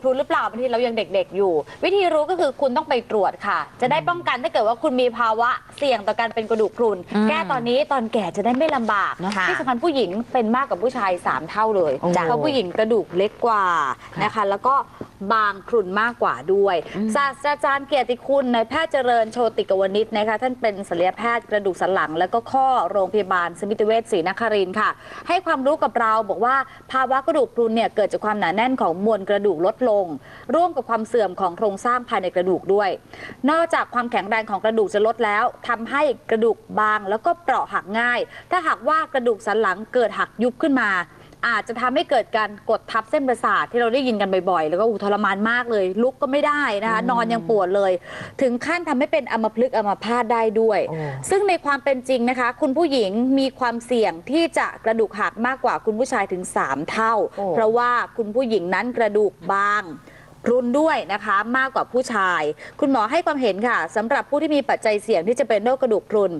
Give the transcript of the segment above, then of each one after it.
พรุนหรือเปล่าบางทีเรายังเด็กๆอยู่ วิธีรู้ก็คือคุณต้องไปตรวจค่ะ จะได้ป้องกันถ้าเกิดว่าคุณมีภาวะเสี่ยงต่อการเป็นกระดูกพรุน อืมแก้ตอนนี้ตอนแก่จะได้ไม่ลำบากนะคะที่สำคัญผู้หญิงเป็นมากกว่าผู้ชายสามเท่าเลยโอ้เพราะผู้หญิงกระดูกเล็กกว่านะคะ แล้วก็ บางพรุนมากกว่าด้วย ศาสตราจารย์เกียรติคุณนายแพทย์เจริญโชติกวณิชนะคะท่านเป็นศัลยแพทย์กระดูกสันหลัง และก็ข้อโรงพยาบาลสมิติเวชศรีนครินทร์ค่ะ ให้ความรู้กับเราบอกว่าภาวะกระดูกพรุนเนี่ยเกิดจากความหนาแน่นของมวลกระดูกลดลง ร่วมกับความเสื่อมของโครงสร้างภายในกระดูกด้วย นอกจากความแข็งแรงของกระดูกจะลดแล้วทำให้กระดูกบางแล้วก็เปราะหักง่าย ถ้าหากว่ากระดูกสันหลังเกิดหักยุบขึ้นมา อาจจะทำให้เกิดการกดทับเส้นประสาทที่เราได้ยินกันบ่อยๆ แล้วก็อุยทรมานมากเลย ลุกก็ไม่ได้นะคะนอนยังปวดเลย ถึงขั้นทำให้เป็นอัมพฤกษ์อัมพาตได้ด้วย โอ้ ซึ่งในความเป็นจริงนะคะ คุณผู้หญิงมีความเสี่ยงที่จะกระดูกหักมากกว่าคุณผู้ชายถึง 3 เท่า โอ้ เพราะว่าคุณผู้หญิงนั้นกระดูกบางพ รุนด้วยนะคะ มากกว่าผู้ชาย คุณหมอให้ความเห็นค่ะสำหรับผู้ที่มีปัจจัยเสี่ยงที่จะเป็นโรคกระดูกพรุน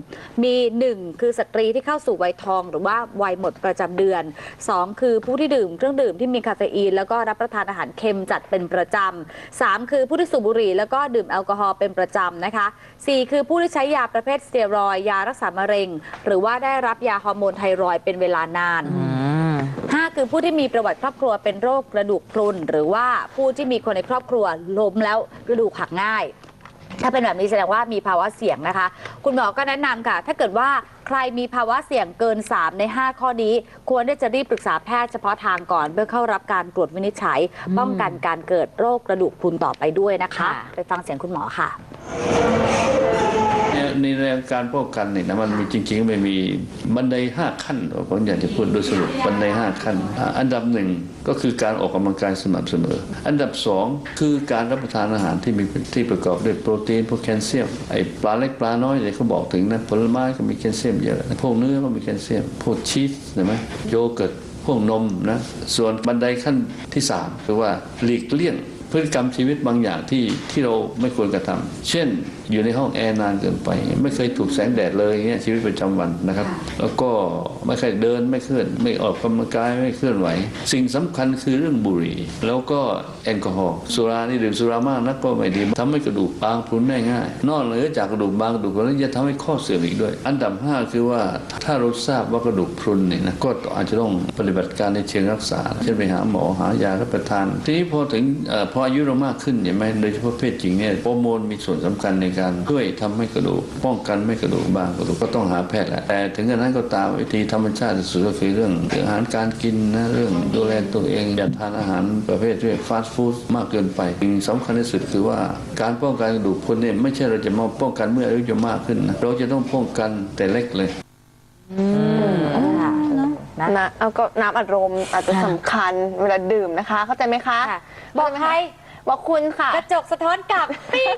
มี 1 คือสตรีที่เข้าสู่วัยทอง หรือว่าวัยหมดประจำเดือน 2 คือผู้ที่ดื่มเครื่องดื่มที่มีคาเฟอีน แล้วก็รับประทานอาหารเค็มจัดเป็นประจำ 3 คือผู้ที่สูบบุหรี่แล้วก็ดื่มแอลกอฮอล์เป็นประจำนะคะ 4 คือผู้ที่ใช้ยาประเภทสเตียรอยยารักษามะเร็ง หรือว่าได้รับยาฮอร์โมนไทรอยเป็นเวลานาน คือผู้ที่มีประวัติครอบครัวเป็นโรคกระดูกพรุน หรือว่าผู้ที่มีคนในครอบครัวล้มแล้วกระดูกหักง่าย ถ้าเป็นแบบนี้แสดงว่ามีภาวะเสี่ยงนะคะ คุณหมอก็แนะนำค่ะ ถ้าเกิดว่าใครมีภาวะเสี่ยงเกิน 3 ใน 5 ข้อนี้ ควรที่จะรีบปรึกษาแพทย์เฉพาะทางก่อน เพื่อเข้ารับการตรวจวินิจฉัย ป้องกันการเกิดโรคกระดูกพรุนต่อไปด้วยนะคะ ค่ะ ไปฟังเสียงคุณหมอค่ะ เนี่ยในเรื่องการป้องกันเนี่ยนะมันมีจริง ๆ ไม่มีบันไดห้าขั้นผมอยากจะพูดโดยสรุปบันไดห้าขั้นอ่าอันดับหนึ่งก็คือการออกกำลังกายสม่ำเสมอ อันดับสองคือการรับประทานอาหารที่มีที่ประกอบด้วยโปรตีนพวกแคลเซียมไอ้ปลาเล็กปลาน้อยเนี่ยเขาบอกถึงนะผลไม้ก็มีแคลเซียมเยอะพวกเนื้อก็มีแคลเซียมพวกชีสเห็นไหมโยเกิร์ตพวกนมนะส่วนบันไดขั้นที่สามคือว่าหลีกเลี่ยง พฤติกรรมชีวิตบางอย่างที่ที่เราไม่ควรกระทำเช่น อยู่ในห้องแอร์นานเกินไป ไม่เคยถูกแสงแดดเลยเงี้ยชีวิตประจำวันนะครับ แล้วก็ไม่เคยเดินไม่เคลื่อนไม่ออกกำลังกายไม่เคลื่อนไหว สิ่งสำคัญคือเรื่องบุหรี่ แล้วก็แอลกอฮอล์สุรานี่ดื่มสุรามากนักก็ไม่ดีทำให้กระดูกบางพรุนได้ง่าย นอกเหนือจากกระดูกบางกระดูกพรุนแล้วจะทำให้ข้อเสื่อมอีกด้วย อันดับห้าคือว่าถ้าเราทราบว่ากระดูกพรุนเนี่ยนะก็อาจจะต้องปฏิบัติการในเชิงรักษา เช่นไปหาหมอหายารับประทานทีนี้พอถึงเอ่อพออายุเรามากขึ้นเห็นไหมโดยเฉพาะเพศหญิงเนี่ยฮอร์โมนมีส่วนสำคัญในการช่วยทำให้กระดูกป้องกันไม่กระดูกบางกระดูกก็ต้องหาแพทย์แหละแต่ถึงกระนั้นก็ตามวิธีธรรมชาติสุดก็คือเรื่องอาหารการกินนะเรื่องดูแลตัวเองอย่าทานอาหารประเภทที่ฟาสต์ฟู้ดมากเกินไปสิ่งสำคัญที่สุดคือว่าการป้องกันกระดูกพรุนเนี่ยไม่ใช่เราจะมาป้องกันเมื่ออายุจะมากขึ้นนะเราจะต้องป้องกันแต่เล็กเลยค่ะ นะ นะเอาก็น้ำอัดลมอาจจะสำคัญเวลาดื่มนะคะ เข้าใจไหมคะค่ะบอกใครบอกคุณค่ะ กระจกสะท้อนกลับปิ๊ง